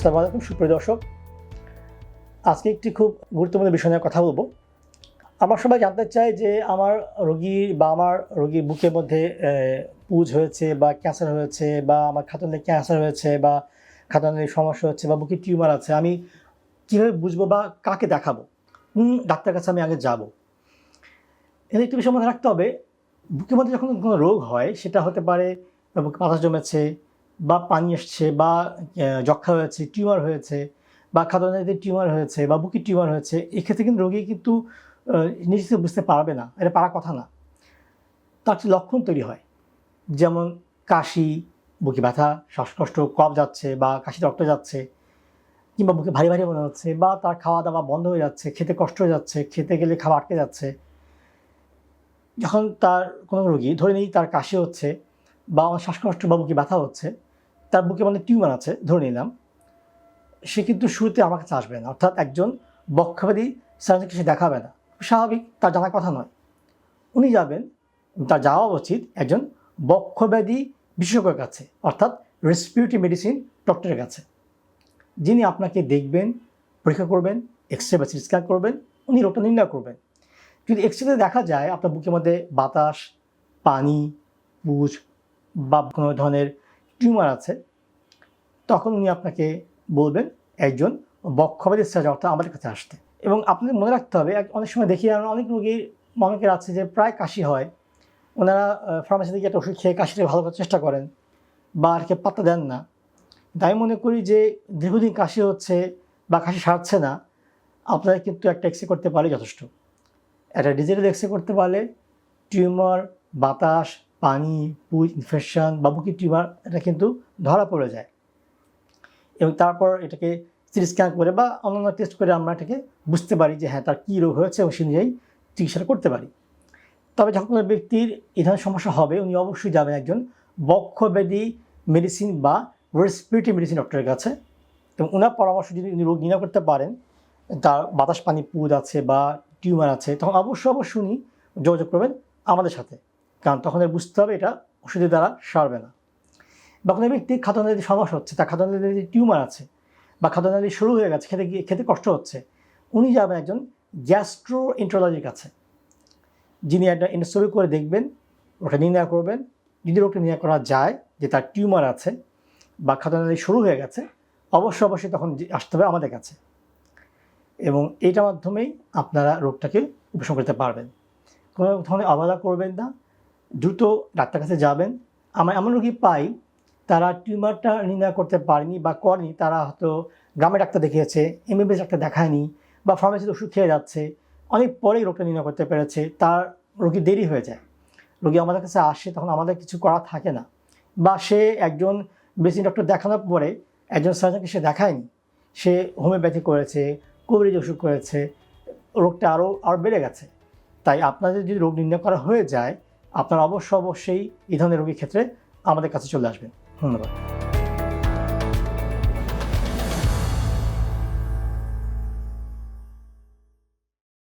আসসালামু আলাইকুম সুপ্রিয় দর্শক। আজকে একটি খুব গুরুত্বপূর্ণ বিষয় নিয়ে কথা বলব। আমার সবাই জানতে চাই যে আমার রোগীর বা আমার রোগীর বুকের মধ্যে পুজ হয়েছে বা ক্যান্সার হয়েছে বা আমার খাতনে ক্যান্সার হয়েছে বা খাতনের সমস্যা হচ্ছে বা বুকে টিউমার আছে, আমি কীভাবে বুঝব বা কাকে দেখাবো? ডাক্তার কাছে আমি আগে যাব। এর একটু বিষয় মনে রাখতে হবে, বুকের মধ্যে যখন কোনো রোগ হয়, সেটা হতে পারে পাতা জমেছে বা পানি এসছে বা যক্ষা হয়েছে টিউমার হয়েছে বা খাদ্যনালীতে টিউমার হয়েছে বা বুকের টিউমার হয়েছে এক্ষেত্রে কিন্তু রোগী কিন্তু আহ, নিজে বুঝতে পারবে না। এটা পারার কথা না। তার লক্ষণ তৈরি হয় যেমন কাশি বুকে ব্যথা শ্বাসকষ্ট কফ যাচ্ছে বা কাশি রক্ত যাচ্ছে কিংবা বুকে ভারী ভারী মনে হচ্ছে বা তার খাওয়া দাওয়া বন্ধ হয়ে যাচ্ছে খেতে কষ্ট হয়ে যাচ্ছে খেতে গেলে খাওয়া আটকে যাচ্ছে। যখন তার কোনো রোগী ধরে নিই তার কাশি হচ্ছে বা শ্বাসকষ্ট বা বুকে ব্যথা হচ্ছে তার বুকে মানে টিউমার আছে, ধরে নিলাম। সে কিন্তু শুরুতে আমার কাছে আসবে না। অর্থাৎ একজন বক্ষব্যাধি সার্জনকে সে দেখাবে না। স্বাভাবিক, তার জানার কথা নয়। উনি যাবেন, তার যাওয়া উচিত একজন বক্ষব্যাধি বিশেষজ্ঞের কাছে, অর্থাৎ রেসপিরেটরি মেডিসিন ডক্টরের কাছে। যিনি আপনাকে দেখবেন, পরীক্ষা করবেন এক্স রে বা স্ক্যান করবেন, উনি রোগটা নির্ণয় করবেন। যদি এক্স রেতে দেখা যায়, আপনার বুকের মধ্যে বাতাস, পানি পুজ বা কোনো ধরনের টিউমার আছে, তখন উনি আপনাকে বলবেন একজন বক্ষবাদী সার্জন অর্থাৎ আমাদের কাছে আসতে। এবং আপনাদের মনে রাখতে হবে অনেক সময় দেখি আমরা অনেক রোগীর অনেকের আছে যে প্রায় কাশি হয়। ওনারা ফার্মাসি থেকে একটা ওষুধ খেয়ে কাশিটা ভালো করার চেষ্টা করেন, বা আর কে পাত্তা দেন না। তাই মনে করি যে দীর্ঘদিন কাশি হচ্ছে বা কাশি সারছে না, আপনারা কিন্তু একটা এক্সরে করতে পারলে যথেষ্ট। একটা ডিজিটাল এক্সরে করতে পারলে টিউমার বাতাস পানি পুজ ইনফেকশন বা বুকি টিউমার, এটা কিন্তু ধরা পড়ে যায়। এবং তারপর এটাকে সিটি স্ক্যান করে বা অন্যান্য টেস্ট করে আমরা এটাকে বুঝতে পারি যে হ্যাঁ তার কী রোগ হয়েছে এবং সে অনুযায়ী চিকিৎসাটা করতে পারি। তবে যখন কোনো ব্যক্তির এই ধরনের সমস্যা হবে, উনি অবশ্যই যাবেন একজন বক্ষব্যাধি মেডিসিন বা রেসপিরেটরি মেডিসিন ডক্টরের কাছে। এবং ওনার পরামর্শ যদি উনি রোগ নির্ণয় করতে পারেন, তার বাতাস পানি, পুদ আছে বা টিউমার আছে, তখন অবশ্যই অবশ্যই উনি যোগাযোগ করবেন আমাদের সাথে। কারণ তখন বুঝতে হবে এটা ওষুধের দ্বারা সারবে না। বা কোনো ব্যক্তির খাদ্যনালীতে সমস্যা হচ্ছে, তার খাদ্যনালীতে টিউমার আছে বা খাদ্যনালী শুরু হয়ে গেছে, খেতে গিয়ে খেতে কষ্ট হচ্ছে, উনি যাবেন একজন গ্যাস্ট্রো ইন্ট্রোলজির কাছে। যিনি একটা এন্ডোস্কোপি করে দেখবেন, ওটা নির্ণয় করবেন, যদি রোগটা নির্ণয় করা যায় যে তার টিউমার আছে বা খাদ্যনালী শুরু হয়ে গেছে, অবশ্যই অবশ্যই তখন আসতে হবে আমাদের কাছে। এবং এইটার মাধ্যমেই আপনারা রোগটাকে উপশম করতে পারবেন। কোনো ধরনের অবহেলা করবেন না দ্রুত ডাক্তার কাছে যাবেন। আমার এমন রোগী পাই, তারা টিউমারটা নির্ণয় করতে পারেনি বা করেনি, তারা হয়তো গ্রামে ডাক্তার দেখিয়েছে, এমবিবিএস ডাক্তার দেখায়নি বা ফার্মেসিতে ওষুধ খেয়ে যাচ্ছে। অনেক পরেই রোগটা নির্ণয় করতে পেরেছে, তার রোগী দেরি হয়ে যায়। রোগী আমাদের কাছে আসে, তখন আমাদের কিছু করা থাকে না। বা সে একজন বেসিন ডক্টর দেখানোর পরে একজন সার্জনকে সে দেখায়নি। সে হোমিওপ্যাথি করেছে কবিরাজ ওষুধ করেছে, রোগটা আরও আরও বেড়ে গেছে। তাই আপনাদের যদি রোগ নির্ণয় করা হয়ে যায় আপনারা অবশ্য অবশ্যই এই ধরনের রোগীর ক্ষেত্রে আমাদের কাছে চলে আসবেন। ধন্যবাদ।